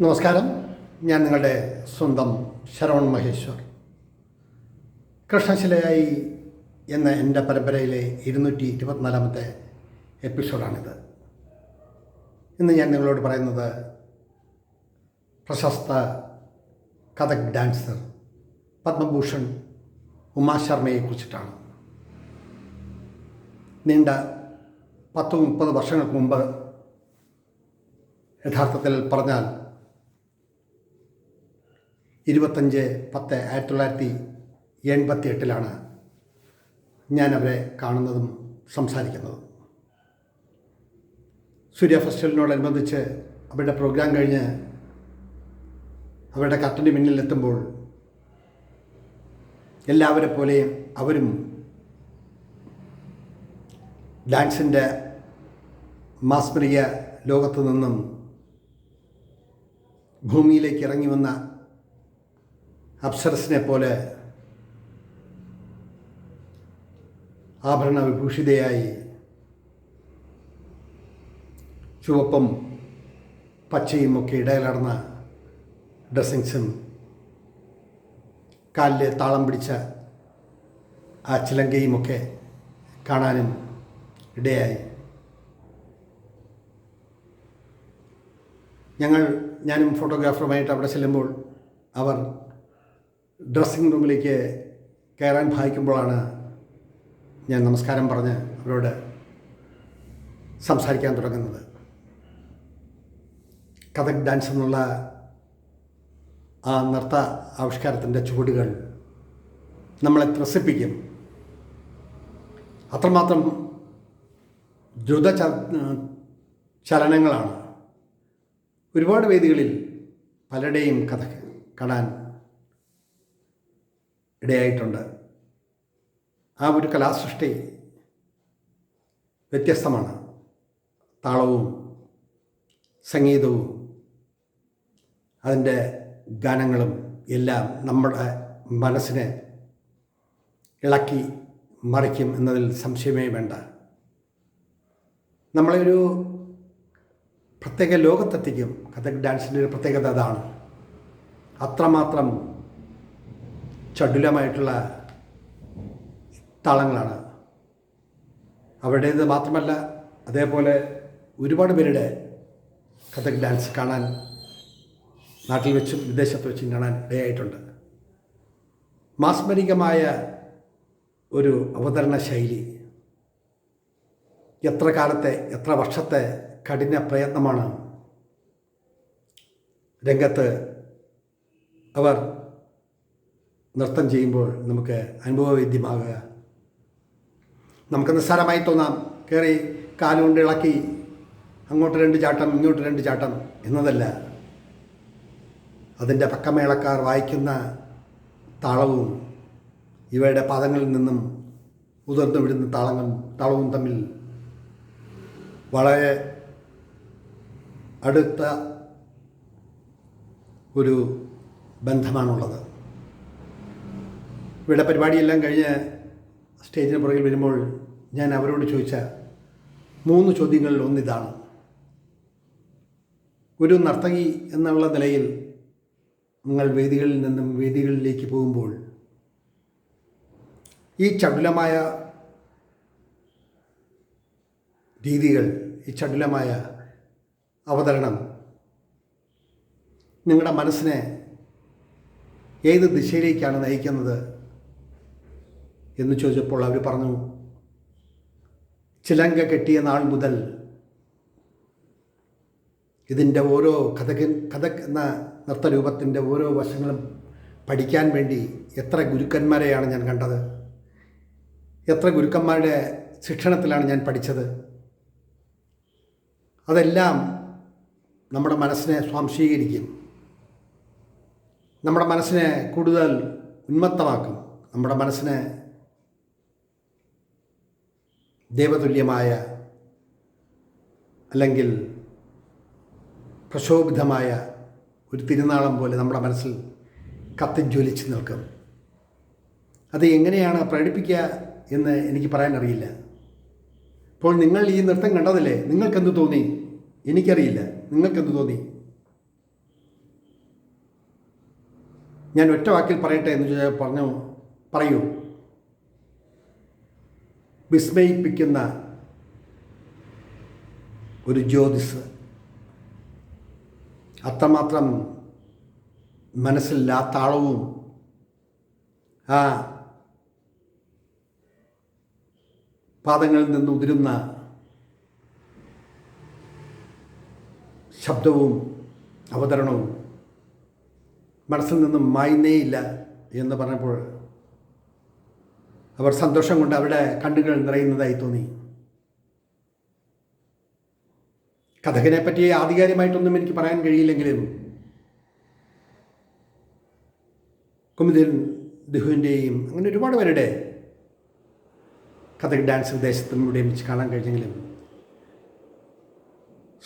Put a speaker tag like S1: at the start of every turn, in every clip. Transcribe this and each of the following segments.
S1: നമസ്കാരം. ഞാൻ നിങ്ങളുടെ സ്വന്തം ശരവൺ മഹേശ്വർ. കൃഷ്ണശിലയായി എന്ന എന്റെ പരമ്പരയിലെ ഇരുന്നൂറ്റി ഇരുപത്തിനാലാമത്തെ എപ്പിസോഡാണിത്. ഇന്ന് ഞാൻ നിങ്ങളോട് പറയുന്നത് പ്രശസ്ത കഥക് ഡാൻസർ പത്മഭൂഷൺ ഉമാ കുറിച്ചിട്ടാണ് നീണ്ട പത്ത് മുപ്പത് വർഷങ്ങൾക്ക് മുമ്പ് യഥാർത്ഥത്തിൽ പറഞ്ഞാൽ ഇരുപത്തഞ്ച് പത്ത് ആയിരത്തി തൊള്ളായിരത്തി എൺപത്തി എട്ടിലാണ് ഞാൻ അവരെ കാണുന്നതും സംസാരിക്കുന്നതും. സൂര്യ ഫെസ്റ്റിവലിനോടനുബന്ധിച്ച് അവരുടെ പ്രോഗ്രാം കഴിഞ്ഞ് അവരുടെ കട്ടന് മുന്നിലെത്തുമ്പോൾ എല്ലാവരെ പോലെയും അവരും ഡാൻസിന്റെ മാസ്മരിക ലോകത്തു നിന്നും ഭൂമിയിലേക്ക് ഇറങ്ങി വന്ന അപ്സരസിനെ പോലെ ആഭരണ വിഭൂഷിതയായി ചുവപ്പും പച്ചയും ഒക്കെ ഇടയിലടന്ന ഡ്രസ്സിങ്സും കാലിലെ താളം പിടിച്ച ആ ചിലങ്കയുമൊക്കെ കാണാനും ഇടയായി. ഞങ്ങൾ ഞാനും ഫോട്ടോഗ്രാഫറുമായിട്ട് അവിടെ ചെല്ലുമ്പോൾ അവർ ഡ്രസ്സിംഗ് റൂമിലേക്ക് കയറാൻ ഭാഗിക്കുമ്പോഴാണ് ഞാൻ നമസ്കാരം പറഞ്ഞ് അവരോട് സംസാരിക്കാൻ തുടങ്ങുന്നത്. കഥക് ഡാൻസ് എന്നുള്ള ആ നൃത്ത ആവിഷ്കാരത്തിന്റെ ചുവടുകൾ നമ്മളെ ത്രസിപ്പിക്കും. അത്രമാത്രം ദ്രുത ചലനങ്ങളാണ്. ഒരുപാട് വേദികളിൽ പലരുടെയും കഥ കാണാൻ ഇടയായിട്ടുണ്ട്. ആ ഒരു കലാസൃഷ്ടി വ്യത്യസ്തമാണ്. താളവും സംഗീതവും അതിന്റെ ഗാനങ്ങളും എല്ലാം നമ്മുടെ മനസ്സിനെ ഇളക്കി മറിക്കും എന്നതിൽ സംശയമേ വേണ്ട. നമ്മളെ ഒരു പ്രത്യേക ലോകത്തെത്തിക്കും. കഥക് ഡാൻസിന്റെ ഒരു പ്രത്യേകത അതാണ്. അത്രമാത്രം ചടുലമായിട്ടുള്ള താളങ്ങളാണ്. അവരുടേത് മാത്രമല്ല അതേപോലെ ഒരുപാട് പേരുടെ കഥക് ഡാൻസ് കാണാൻ നാട്ടിൽ വെച്ചും വിദേശത്ത് വെച്ചും കാണാൻ ഇടയായിട്ടുണ്ട് മാസ്മരികമായ ഒരു അവതരണ ശൈലി. എത്ര കാലത്തെ എത്ര വർഷത്തെ കഠിന പ്രയത്നമാണ് രംഗത്ത് അവർ നൃത്തം ചെയ്യുമ്പോൾ നമുക്ക് അനുഭവവേദ്യമാകുക. നമുക്ക് നിസ്സാരമായി തോന്നാം. കയറി കാലുകൊണ്ട് ഇളക്കി അങ്ങോട്ട് രണ്ട് ചാട്ടം ഇങ്ങോട്ട് രണ്ട് ചാട്ടം എന്നതല്ല. അതിന്റെ പക്കമേളക്കാർ വായിക്കുന്ന താളവും ഇവയുടെ പദങ്ങളിൽ നിന്നും ഉതിർന്നു വിടുന്ന താളങ്ങളും താളവും തമ്മിൽ വളരെ അടുത്ത ഒരു ബന്ധമാണുള്ളത്. ഇവിടെ പരിപാടിയെല്ലാം കഴിഞ്ഞ് സ്റ്റേജിന് പുറകിൽ വരുമ്പോൾ ഞാൻ അവരോട് ചോദിച്ച മൂന്ന് ചോദ്യങ്ങളിൽ ഒന്നിതാണ്. ഒരു നർത്തകി എന്നുള്ള നിലയിൽ നിങ്ങൾ വേദികളിൽ നിന്നും വേദികളിലേക്ക് പോകുമ്പോൾ ഈ ചടുലമായ രീതികൾ ഈ ചടുലമായ അവതരണം നിങ്ങളുടെ മനസ്സിനെ ഏത് ദിശയിലേക്കാണ് നയിക്കുന്നത്? എന്ന് ചോദിച്ചപ്പോൾ അവർ പറഞ്ഞു ചിലങ്ക കെട്ടിയ നാൾ മുതൽ ഇതിന്റെ ഓരോ കഥകൻ കഥ എന്ന നൃത്തരൂപത്തിന്റെ ഓരോ വശങ്ങളും പഠിക്കാൻ വേണ്ടി എത്ര ഗുരുക്കന്മാരെയാണ് ഞാൻ കണ്ടത്? എത്ര ഗുരുക്കന്മാരുടെ ശിക്ഷണത്തിലാണ് ഞാൻ പഠിച്ചത്? അതെല്ലാം നമ്മുടെ മനസ്സിനെ സ്വാംശീകരിക്കും. നമ്മുടെ മനസ്സിനെ കൂടുതൽ ഉന്മത്തമാക്കും. നമ്മുടെ മനസ്സിനെ ദേവതുല്യമായ അല്ലെങ്കിൽ പ്രക്ഷോഭിതമായ ഒരു തിരുനാളം പോലെ നമ്മുടെ മനസ്സിൽ കത്തിജ്വലിച്ച് നിൽക്കും. അത് എങ്ങനെയാണ് പ്രകടിപ്പിക്കുക എന്ന് എനിക്ക് പറയാൻ അറിയില്ല ഇപ്പോൾ നിങ്ങൾ ഈ നൃത്തം കണ്ടതല്ലേ നിങ്ങൾക്കെന്ത് തോന്നി? എനിക്കറിയില്ല. നിങ്ങൾക്കെന്ത് തോന്നി? ഞാൻ ഒറ്റ വാക്കിൽ പറയട്ടെ എന്ന് പറഞ്ഞു പറയൂ. വിസ്മയിപ്പിക്കുന്ന ഒരു ജ്യോതിസ്. അത്രമാത്രം മനസ്സില്ലാ താളവും ആ പാദങ്ങളിൽ നിന്ന് ഉതിരുന്ന ശബ്ദവും അവതരണവും മനസ്സിൽ നിന്നും മായുന്നേയില്ല എന്ന് പറഞ്ഞപ്പോൾ അവർ സന്തോഷം കൊണ്ട് അവരുടെ കണ്ണുകൾ നിറയുന്നതായി തോന്നി. കഥകനെ പറ്റി ആധികാരികമായിട്ടൊന്നും എനിക്ക് പറയാൻ കഴിയില്ലെങ്കിലും കുമുദിൻ ദുഹുവിന്റെയും അങ്ങനെ ഒരുപാട് പേരുടെ കഥക് ഡാൻസ് വിദേശത്തും ഇവിടെയും വെച്ച് കാണാൻ കഴിഞ്ഞെങ്കിലും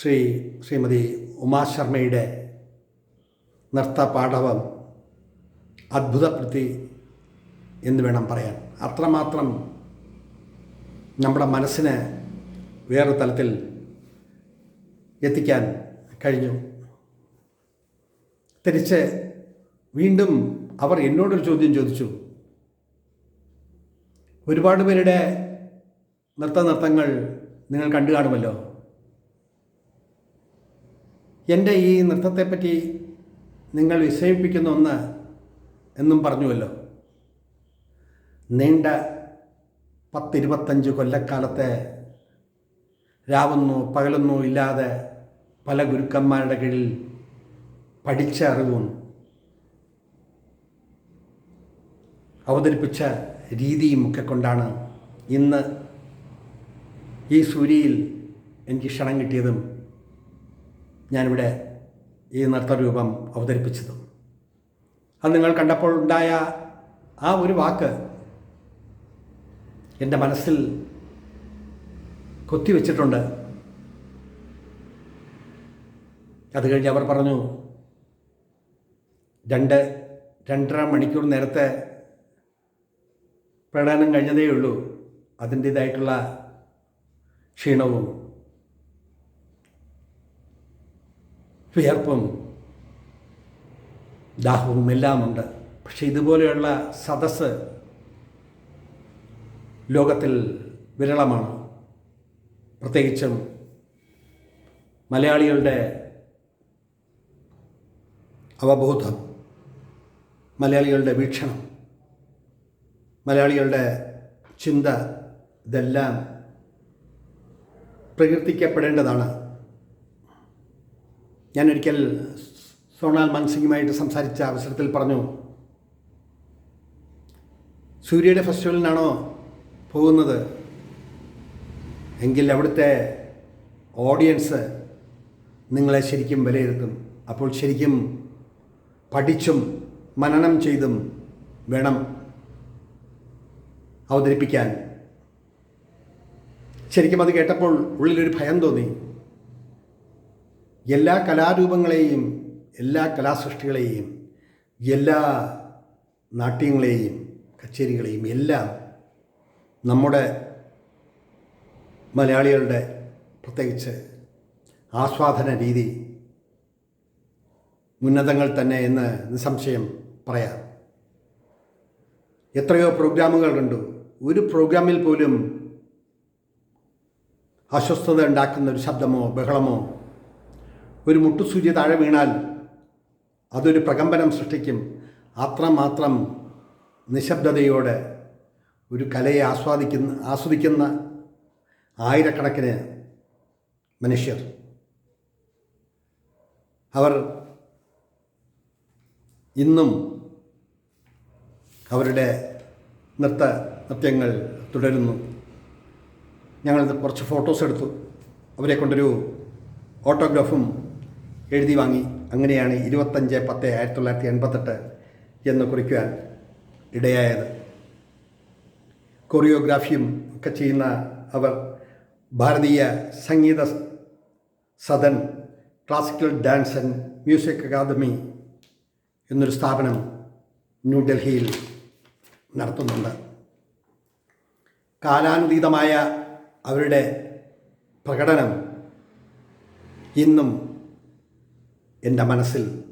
S1: ശ്രീ ശ്രീമതി ഉമാ ശർമ്മയുടെ നൃത്ത പാഠവം അത്ഭുതപ്പെടുത്തി എന്ന് വേണം പറയാൻ. അത്രമാത്രം നമ്മുടെ മനസ്സിനെ വേറെ തലത്തിൽ എത്തിക്കാൻ കഴിഞ്ഞു. തിരിച്ച് വീണ്ടും അവർ എന്നോടൊരു ചോദ്യം ചോദിച്ചു. ഒരുപാട് പേരുടെ നൃത്ത നൃത്തങ്ങൾ നിങ്ങൾ കണ്ടു കാണുമല്ലോ. എന്റെ ഈ നൃത്തത്തെപ്പറ്റി നിങ്ങൾ വിസ്മയിപ്പിക്കുന്ന ഒന്ന് എന്നും പറഞ്ഞുവല്ലോ. നീണ്ട പത്തിരുപത്തഞ്ച് കൊല്ലക്കാലത്തെ രാവുന്നോ പകലൊന്നോ ഇല്ലാതെ പല ഗുരുക്കന്മാരുടെ കീഴിൽ പഠിച്ച അറിവും അവതരിപ്പിച്ച രീതിയും ഒക്കെ കൊണ്ടാണ് ഇന്ന് ഈ സൂര്യയിൽ എനിക്ക് ക്ഷണം കിട്ടിയതും ഞാനിവിടെ ഈ നൃത്തരൂപം അവതരിപ്പിച്ചതും. അത് നിങ്ങൾ കണ്ടപ്പോൾ ഉണ്ടായ ആ ഒരു വാക്ക് എന്റെ മനസ്സിൽ കൊത്തിവെച്ചിട്ടുണ്ട് അത് കഴിഞ്ഞ് അവർ പറഞ്ഞു രണ്ട് രണ്ടര മണിക്കൂർ നേരത്തെ പ്രകടനം കഴിഞ്ഞതേ ഉള്ളൂ. അതിന്റേതായിട്ടുള്ള ക്ഷീണവും വിയർപ്പും ദാഹവും എല്ലാമുണ്ട്. പക്ഷെ ഇതുപോലെയുള്ള സദസ്സ് ലോകത്തിൽ വിരളമാണ്. പ്രത്യേകിച്ചും മലയാളികളുടെ അവബോധം മലയാളികളുടെ വീക്ഷണം മലയാളികളുടെ ചിന്ത ഇതെല്ലാം പ്രകീർത്തിക്കപ്പെടേണ്ടതാണ്. ഞാനൊരിക്കൽ സോണാൽ മൻസിംഗുമായിട്ട് സംസാരിച്ച അവസരത്തിൽ പറഞ്ഞു സൂര്യയുടെ ഫെസ്റ്റിവലിനാണോ പോകുന്നത്. എങ്കിൽ അവിടുത്തെ ഓഡിയൻസ് നിങ്ങളെ ശരിക്കും വിലയിരുത്തും. അപ്പോൾ ശരിക്കും പഠിച്ചും മനനം ചെയ്തും വേണം അവതരിപ്പിക്കാൻ. ശരിക്കും അത് കേട്ടപ്പോൾ ഉള്ളിലൊരു ഭയം തോന്നി. എല്ലാ കലാരൂപങ്ങളെയും എല്ലാ കലാസൃഷ്ടികളെയും എല്ലാ നാട്യങ്ങളെയും കച്ചേരികളെയും എല്ലാം നമ്മുടെ മലയാളികളുടെ പ്രത്യേകിച്ച് ആസ്വാദന രീതി ഉന്നതങ്ങൾ തന്നെ എന്ന് നിസ്സംശയം പറയാം. എത്രയോ പ്രോഗ്രാമുകൾ കണ്ടു. ഒരു പ്രോഗ്രാമിൽ പോലും അസ്വസ്ഥത ഉണ്ടാക്കുന്ന ഒരു ശബ്ദമോ ബഹളമോ ഒരു മുട്ടുസൂചി താഴെ വീണാൽ അതൊരു പ്രകമ്പനം സൃഷ്ടിക്കും. അത്രമാത്രം നിശബ്ദതയോടെ ഒരു കലയെ ആസ്വാദിക്കുന്ന ആസ്വദിക്കുന്ന ആയിരക്കണക്കിന് മനുഷ്യർ. അവർ ഇന്നും അവരുടെ നൃത്ത നൃത്യങ്ങൾ തുടരുന്നു. ഞങ്ങളിത് കുറച്ച് ഫോട്ടോസ് എടുത്തു. അവരെ കൊണ്ടൊരു ഓട്ടോഗ്രാഫും എഴുതി വാങ്ങി. അങ്ങനെയാണ് ഇരുപത്തഞ്ച് പത്ത് ആയിരത്തി തൊള്ളായിരത്തി എൺപത്തെട്ട് എന്ന് കുറിക്കുവാൻ ഇടയായത്. കൊറിയോഗ്രാഫിയും ഒക്കെ ചെയ്യുന്ന അവർ Bharatiya Sangeet Sadan Classical Dance and Music Academy എന്നൊരു സ്ഥാപനം ന്യൂഡൽഹിയിൽ നടത്തുന്നുണ്ട്. കാലാനുതീതമായ അവരുടെ പ്രകടനം ഇന്നും എന്റെ മനസ്സിൽ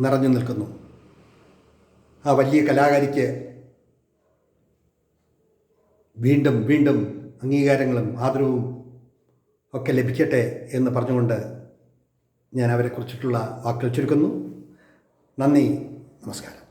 S1: നിറഞ്ഞു നിൽക്കുന്നു. ആ വലിയ കലാകാരിക്ക് വീണ്ടും വീണ്ടും അംഗീകാരങ്ങളും ആദരവും ഒക്കെ ലഭിക്കട്ടെ എന്ന് പറഞ്ഞുകൊണ്ട് ഞാൻ അവരെക്കുറിച്ചിട്ടുള്ള വാക്കുകൾ ചുരുക്കുന്നു. നന്ദി. നമസ്കാരം.